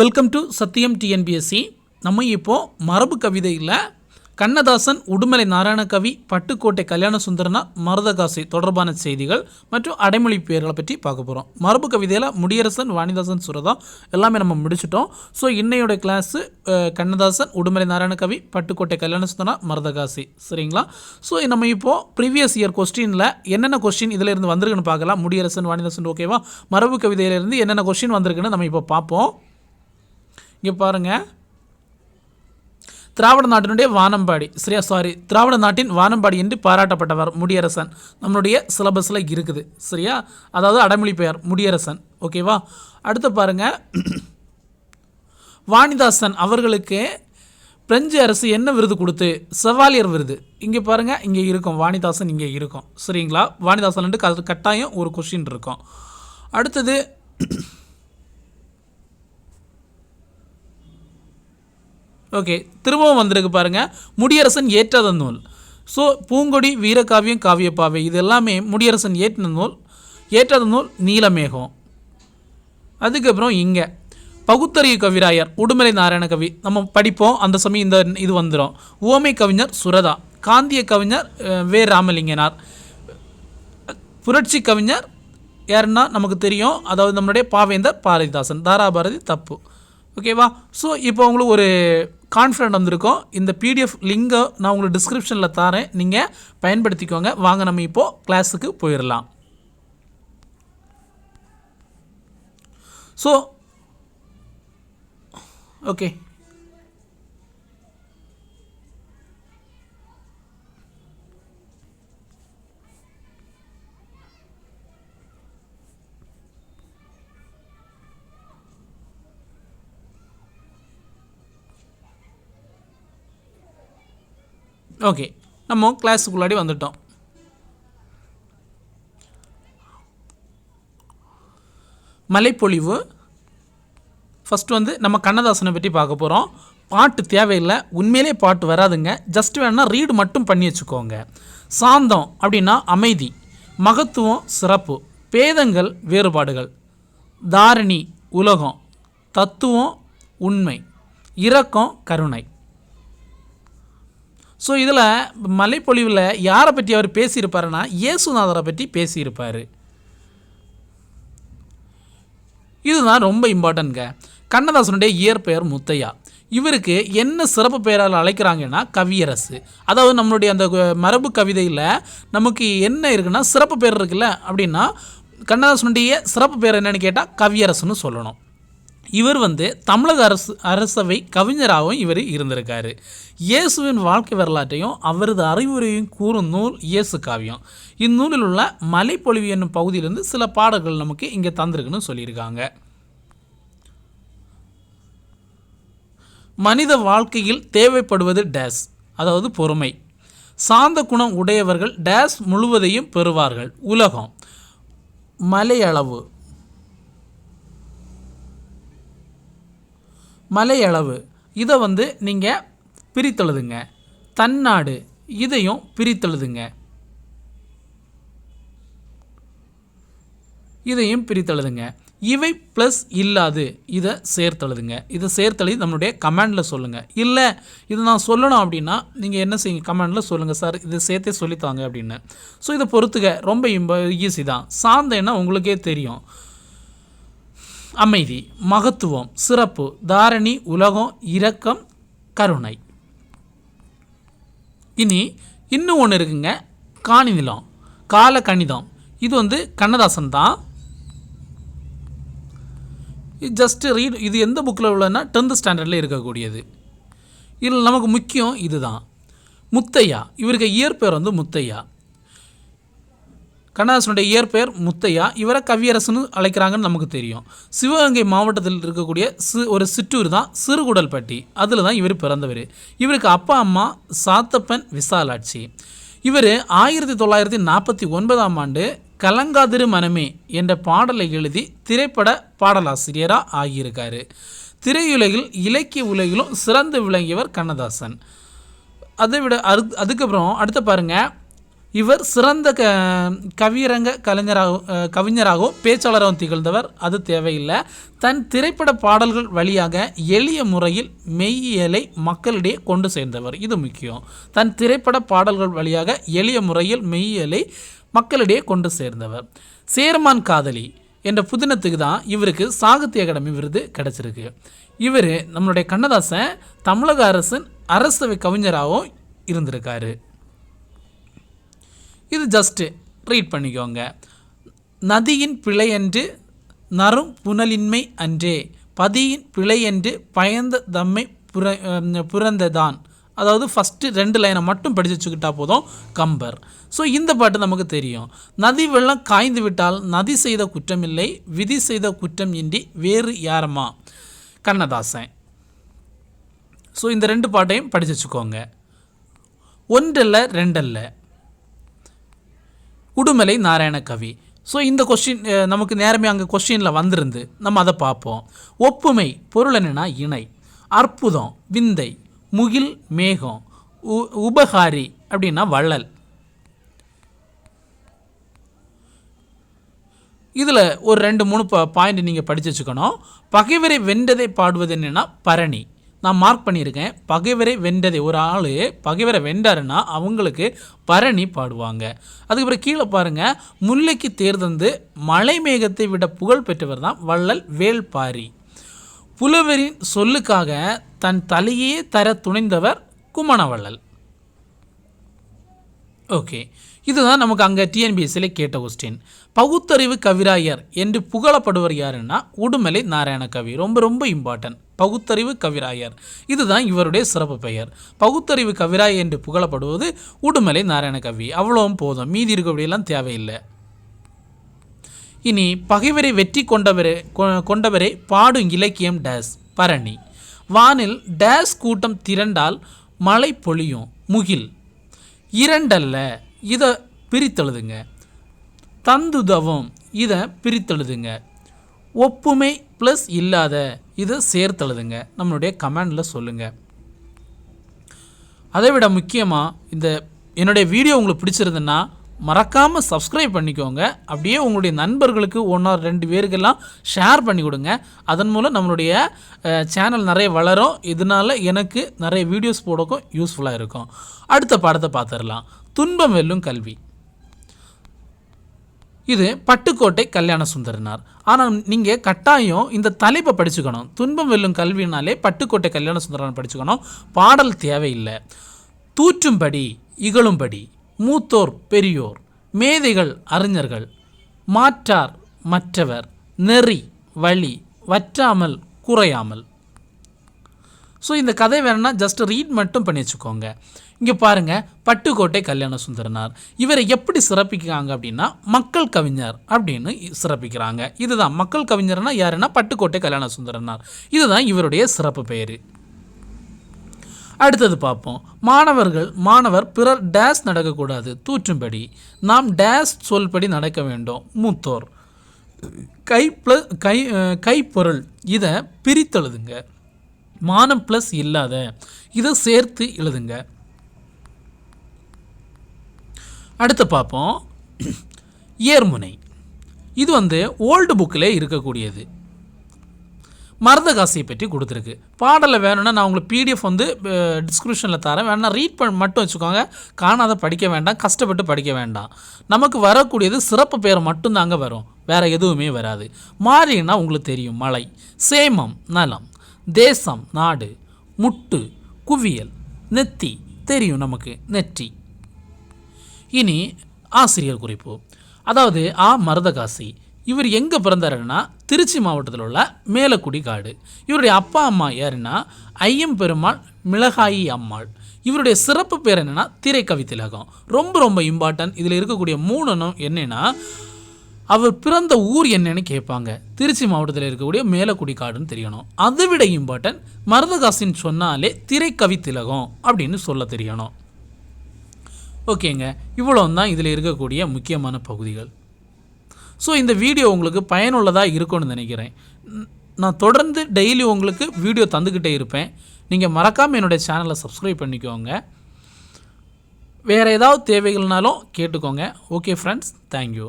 Welcome to சத்தியம் TNPSC நம்ம இப்போது மரபு கவிதையில் கண்ணதாசன் உடுமலை நாராயணகவி பட்டுக்கோட்டை கல்யாண சுந்தரனா மருதகாசி தொடர்பான செய்திகள் மற்றும் அடைமொழி பெயர்களை பற்றி பார்க்க போகிறோம் மரபு கவிதையில் முடியரசன் வாணிதாசன் சுரதா எல்லாமே நம்ம முடிச்சிட்டோம். ஸோ இன்னையோட கிளாஸு கண்ணதாசன் உடுமலை நாராயணகவி பட்டுக்கோட்டை கல்யாண சுந்தரனா மருதகாசி. சரிங்களா? ஸோ நம்ம இப்போது ப்ரீவியஸ் இயர் கொஸ்டினில் என்னென்ன கொஸ்டின் இதில் இருந்து வந்திருக்குன்னு பார்க்கலாம். முடியரசன் வாணிதாசன் ஓகேவா மரபு கவிதையிலேருந்து என்னென்ன கொஸ்டின் வந்திருக்குன்னு நம்ம இப்போ பார்ப்போம். இங்கே பாருங்கள் திராவிட நாட்டினுடைய வானம்பாடி. சரியா? சாரி திராவிட நாட்டின் வானம்பாடி என்று பாராட்டப்பட்டவர் முடியரசன். நம்மளுடைய சிலபஸில் இருக்குது. சரியா? அதாவது அடமொழி பெயர் முடியரசன். ஓகேவா அடுத்து பாருங்க. வாணிதாசன் அவர்களுக்கு பிரெஞ்சு அரசு என்ன விருது கொடுத்து? செவாலியர் விருது. இங்கே பாருங்கள் இங்கே இருக்கும். வாணிதாசன் இங்கே இருக்கும். சரிங்களா? வாணிதாசன் கட்டாயம் ஒரு கொஷின் இருக்கும். அடுத்தது ஓகே திரும்பவும் வந்திருக்கு பாருங்கள் முடியரசன் ஏற்றாத நூல். ஸோ பூங்கொடி வீரகாவியம் காவியப்பாவை இது எல்லாமே முடியரசன் ஏற்றின நூல். ஏற்றாத நூல் நீலமேகம். அதுக்கப்புறம் இங்கே. பகுத்தறிவு கவிராயர் உடுமலை நாராயண கவி. நம்ம படிப்போம் அந்த சமயம் இந்த இது வந்துடும் உவமை கவிஞர் சுரதா. காந்திய கவிஞர் வே. ராமலிங்கனார். புரட்சி கவிஞர் யாருன்னா நமக்கு தெரியும். அதாவது நம்மளுடைய பாவேந்தர் பாரதிதாசன். தாராபாரதி தப்பு. ஓகேவா ஸோ இப்போ உங்களுக்கு ஒரு கான்ஃபிடென்ட் வந்திருக்கோம். இந்த பிடிஎஃப் லிங்கை நான் உங்களுக்கு டிஸ்கிரிப்ஷனில் தரேன். நீங்கள் பயன்படுத்திக்கோங்க. வாங்க நம்ம இப்போது கிளாஸுக்கு போயிடலாம். ஸோ ஓகே ஓகே நம்ம கிளாஸுக்குள்ளாடி வந்துட்டோம். மலைப்பொழிவு. ஃபஸ்ட்டு வந்து நம்ம கண்ணதாசனை பற்றி பார்க்க போகிறோம் பாட்டு தேவையில்லை உண்மையிலே பாட்டு வராதுங்க. ஜஸ்ட் வேணால் ரீடு மட்டும் பண்ணி வச்சுக்கோங்க. சாந்தம் அப்படின்னா அமைதி மகத்துவம் சிறப்பு பேதங்கள் வேறுபாடுகள் தாரணி உலகம் தத்துவம் உண்மை இரக்கம் கருணை. ஸோ இதில் மலைப்பொழிவில் யாரை பற்றி அவர் பேசியிருப்பாருன்னா இயேசுநாதரை பற்றி பேசியிருப்பார். இதுதான் ரொம்ப இம்பார்ட்டன்ட்ங்க கண்ணதாசனுடைய இயற்பெயர் முத்தையா. இவருக்கு என்ன சிறப்பு பெயரால் அழைக்கிறாங்கன்னா கவியரசு. அதாவது நம்மளுடைய அந்த மரபு கவிதையில் நமக்கு என்ன இருக்குன்னா சிறப்பு பேர் இருக்குல்ல அப்படின்னா கண்ணதாசனுடைய சிறப்பு பேர் என்னென்னு கேட்டால் கவியரசுன்னு சொல்லணும். இவர் வந்து தமிழக அரசு அரசவை கவிஞராகவும் இவர் இருந்திருக்காரு. இயேசுவின் வாழ்க்கை வரலாற்றையும் அவரது அறிவுரையும் கூறும் நூல் இயேசு காவியம். இந்நூலில் உள்ள மலைப்பொழிவு என்னும் பகுதியிலிருந்து சில பாடல்கள் நமக்கு இங்கே தந்திருக்குன்னு சொல்லியிருக்காங்க. மனித வாழ்க்கையில் தேவைப்படுவது டேஸ் அதாவது பொறுமை. சாந்த குணம் உடையவர்கள் டேஸ் முழுவதையும் பெறுவார்கள். உலகம் மலையளவு மலையளவு. இதை வந்து நீங்கள் பிரித்தெழுதுங்க. தன்னாடு இதையும் பிரித்தெழுதுங்க. இதையும் பிரித்தெழுதுங்க. இவை ப்ளஸ் இல்லாது இதை சேர்த்தெழுதுங்க. இதை சேர்த்தெழுதி நம்மளுடைய கமெண்டில் சொல்லுங்கள் இல்லை இது நான் சொல்லணும் அப்படின்னா நீங்கள் என்ன செய்யுங்க? கமெண்டில் சொல்லுங்கள் சார் இதை சேர்த்தே சொல்லித்தாங்க அப்படின்னு. ஸோ இதை பொறுத்துக்க ரொம்ப இம்ப ஈஸி தான். சார்ந்தேன்னா உங்களுக்கே தெரியும். அமைதி மகத்துவம் சிறப்பு தாரணி உலகம் இரக்கம் கருணை. இனி இன்னும் ஒன்று இருக்குங்க காணி நிலம் கால கணிதம். இது வந்து கண்ணதாசன் தான். இது ஜஸ்ட் ரீட் இது எந்த புக்கில் உள்ளன்னா டென்த் ஸ்டாண்டர்டில் இருக்கக்கூடியது. இதில் நமக்கு முக்கியம் இதுதான். முத்தையா இவருக்கு இயற்பெயர் வந்து முத்தையா. கண்ணதாசனுடைய இயற்பெயர் முத்தையா. இவரை கவியரசுன்னு அழைக்கிறாங்கன்னு நமக்கு தெரியும். சிவகங்கை மாவட்டத்தில் இருக்கக்கூடிய சி ஒரு சிற்றூர் தான் சிறுகுடல்பட்டி. அதில் தான் இவர் பிறந்தவர். இவருக்கு அப்பா அம்மா சாத்தப்பன் விசாலாட்சி. இவர் ஆயிரத்தி தொள்ளாயிரத்தி நாற்பத்தி ஒன்பதாம் ஆண்டு கலங்காதிரு மனமே என்ற பாடலை எழுதி திரைப்பட பாடலாசிரியராக ஆகியிருக்காரு. திரையுலகில் இலக்கிய உலகிலும் சிறந்து விளங்கியவர் கண்ணதாசன். அதை விட அது அதுக்கப்புறம் அடுத்து பாருங்கள் இவர் சிறந்த க கவியரங்க கலைஞராக கவிஞராகவும் பேச்சாளராகவும் திகழ்ந்தவர். அது தேவையில்லை. தன் திரைப்பட பாடல்கள் வழியாக எளிய முறையில் மெய்யியலை மக்களிடையே கொண்டு சேர்ந்தவர். இது முக்கியம். தன் திரைப்பட பாடல்கள் வழியாக எளிய முறையில் மெய்யியலை மக்களிடையே கொண்டு சேர்ந்தவர். சேர்மான் காதலி என்ற புதினத்துக்கு தான் இவருக்கு சாகித்ய அகாடமி விருது கிடச்சிருக்கு. இவர் நம்மளுடைய கண்ணதாசன் தமிழக அரசின் அரசவை கவிஞராகவும் இருந்திருக்காரு. இது ஜஸ்ட்டு ரீட் பண்ணிக்கோங்க. நதியின் பிழையன்று நறும் புனலின்மை அன்றே. பதியின் பிழையன்று பயந்த தம்மை புற புறந்ததான் அதாவது ஃபஸ்ட்டு ரெண்டு லைனை மட்டும் படித்து வச்சுக்கிட்டா போதும் கம்பர். ஸோ இந்த பாட்டு நமக்கு தெரியும். நதி வெள்ளம் காய்ந்து விட்டால் நதி செய்த குற்றமில்லை விதி செய்த குற்றம் இன்றி வேறு யாரம்மா கண்ணதாசன். ஸோ இந்த ரெண்டு பாட்டையும் படித்து வச்சுக்கோங்க. ஒன்றல்ல ரெண்டல்ல. உடுமலை நாராயண கவி. ஸோ இந்த கொஸ்டின் நமக்கு நேரமே அங்கே கொஸ்டினில் வந்திருந்து நம்ம அதை பார்ப்போம் ஒப்புமை பொருள் என்னென்னா இணை. அற்புதம் விந்தை முகில் மேகம் உ உபகாரி அப்படின்னா வள்ளல். இதில் ஒரு ரெண்டு மூணு ப பாயிண்ட் நீங்கள் படிச்சு வச்சுக்கணும். பகைவரை வென்றதை பாடுவது என்னென்னா பரணி. நான் மார்க் பண்ணியிருக்கேன். பகைவரை வென்றதை ஒரு ஆள் பகைவரை வென்றாருன்னா அவங்களுக்கு பரணி பாடுவாங்க. அதுக்கப்புறம் கீழே பாருங்கள் முல்லைக்கு தேர்ந்தந்து மலை மேகத்தை விட புகழ் பெற்றவர் தான் வள்ளல் வேள்பாரி புலவரின் சொல்லுக்காக தன் தலையே தர துணைந்தவர் குமணவள்ளல். ஓகே. இதுதான் நமக்கு அங்கே டிஎன்பிஎஸ்சியில் கேட்ட கொஸ்டின் பகுத்தறிவு கவிராயர் என்று புகழப்படுவர் யாருன்னா உடுமலை நாராயண கவி ரொம்ப ரொம்ப இம்பார்ட்டன்ட் பகுத்தறிவு கவிராயர். இதுதான் இவருடைய சிறப்பு பெயர். பகுத்தறிவு கவிராயர் என்று புகழப்படுவது உடுமலை நாராயண கவி. அவ்வளவும் போதும். மீதி இருக்கக்கூடியெல்லாம் தேவையில்லை. இனி பகைவரை வெற்றி கொண்டவரே கொ- கொண்டவரை பாடும் இலக்கியம் டேஸ் பரணி. வானில் டேஸ் கூட்டம் திரண்டால் மழை பொழியும் முகில். இரண்டல்ல இதை பிரித்தெழுதுங்க. தந்துதவும் இதை பிரித்தெழுதுங்க. ஒப்புமை ப்ளஸ் இல்லாத இதை சேர்த்தெழுதுங்க. நம்மளுடைய கமெண்டில் சொல்லுங்கள் அதை விட முக்கியமாக இந்த என்னுடைய வீடியோ உங்களுக்கு பிடிச்சிருந்துன்னா மறக்காமல் சப்ஸ்கிரைப் பண்ணிக்கோங்க. அப்படியே உங்களுடைய நண்பர்களுக்கு ஒன்றா ரெண்டு பேருக்கெல்லாம் ஷேர் பண்ணி கொடுங்க. அதன் மூலம் நம்மளுடைய சேனல் நிறைய வளரும். இதனால் எனக்கு நிறைய வீடியோஸ் போடக்கும் யூஸ்ஃபுல்லாக இருக்கும். அடுத்த பாடத்தை பார்த்துடலாம். துன்பம் வெல்லும் கல்வி. இது பட்டுக்கோட்டை கல்யாண சுந்தரனார். ஆனால் நீங்கள் கட்டாயம் இந்த தலைப்பை படிச்சுக்கணும். துன்பம் வெல்லும் கல்வினாலே பட்டுக்கோட்டை கல்யாண சுந்தரனார் படிச்சுக்கணும். பாடல் தேவையில்லை. தூற்றும்படி இகழும்படி மூத்தோர் பெரியோர் மேதைகள் அறிஞர்கள் மாற்றார் மற்றவர் நெறி வழி வற்றாமல் குறையாமல். ஸோ இந்த கதை வேணும்னா ஜஸ்ட் ரீட் மட்டும் பண்ணி வச்சுக்கோங்க. இங்கே பாருங்கள் பட்டுக்கோட்டை கல்யாண சுந்தரனார். இவரை எப்படி சிறப்பிக்கிறாங்க அப்படின்னா மக்கள் கவிஞர் அப்படின்னு சிறப்பிக்கிறாங்க. இதுதான் மக்கள் கவிஞர்னா யாருன்னா பட்டுக்கோட்டை கல்யாண சுந்தரனார். இதுதான் இவருடைய சிறப்பு பெயர். அடுத்தது பார்ப்போம். மாணவர்கள் மாணவர் பிறர் டேஸ் நடக்கக்கூடாது. தூற்றும்படி. நாம் டேஸ் சொல்படி நடக்க வேண்டும். மூத்தோர். கை ப்ளஸ் கை கைப்பொருள் இதை பிரித்தெழுதுங்க. மானம் ப்ளஸ் இல்லாத. இதை சேர்த்து எழுதுங்க. அடுத்து பார்ப்போம். ஏர்முனை. இது வந்து ஓல்டு புக்கில் இருக்கக்கூடியது. மருதகாசியை பற்றி கொடுத்துருக்கு. பாடலை வேணும்னா நான் உங்களுக்கு பிடிஎஃப் வந்து டிஸ்கிரிப்ஷனில் தரேன். வேணா ரீட் பண்ண மட்டும் வச்சுக்கோங்க. காணாத படிக்க வேண்டாம். கஷ்டப்பட்டு படிக்க வேண்டாம். நமக்கு வரக்கூடியது சிறப்பு பேர் மட்டும்தாங்க வரும். வேறு எதுவுமே வராது. மாறினா உங்களுக்கு தெரியும். மலை சேமம் நலம் தேசம் நாடு முட்டு குவியல் நெத்தி தெரியும் நமக்கு. நெற்றி. இனி ஆசிரியர் குறிப்பு. அதாவது ஆ. மருதகாசி. இவர் எங்கே பிறந்தாருன்னா திருச்சி மாவட்டத்தில் உள்ள மேலக்குடி காடு. இவருடைய அப்பா அம்மா யாருன்னா ஐயம் பெருமாள் மிளகாயி அம்மாள். இவருடைய சிறப்பு பேர் என்னென்னா திரைக்கவி திலகம். ரொம்ப ரொம்ப இம்பார்ட்டன்ட் இதில் இருக்கக்கூடிய மூணனும் என்னென்னா அவர் பிறந்த ஊர் என்னன்னு கேட்பாங்க. திருச்சி மாவட்டத்தில் இருக்கக்கூடிய மேலக்குடி காடுன்னு தெரியணும். அதை விட இம்பார்ட்டன்ட் மருதகாசின்னு சொன்னாலே திரைக்கவி திலகம் அப்படின்னு சொல்ல தெரியணும். ஓகேங்க. இவ்வளோ தான் இதில் இருக்கக்கூடிய முக்கியமான பகுதிகள். ஸோ இந்த வீடியோ உங்களுக்கு பயனுள்ளதாக இருக்கும்னு நினைக்கிறேன். நான் தொடர்ந்து டெய்லி உங்களுக்கு வீடியோ தந்துக்கிட்டே இருப்பேன். நீங்கள் மறக்காமல் என்னுடைய சேனலை சப்ஸ்கிரைப் பண்ணிக்கோங்க. வேறு ஏதாவது தேவைகள்னாலும் கேட்டுக்கோங்க. Okay friends thank you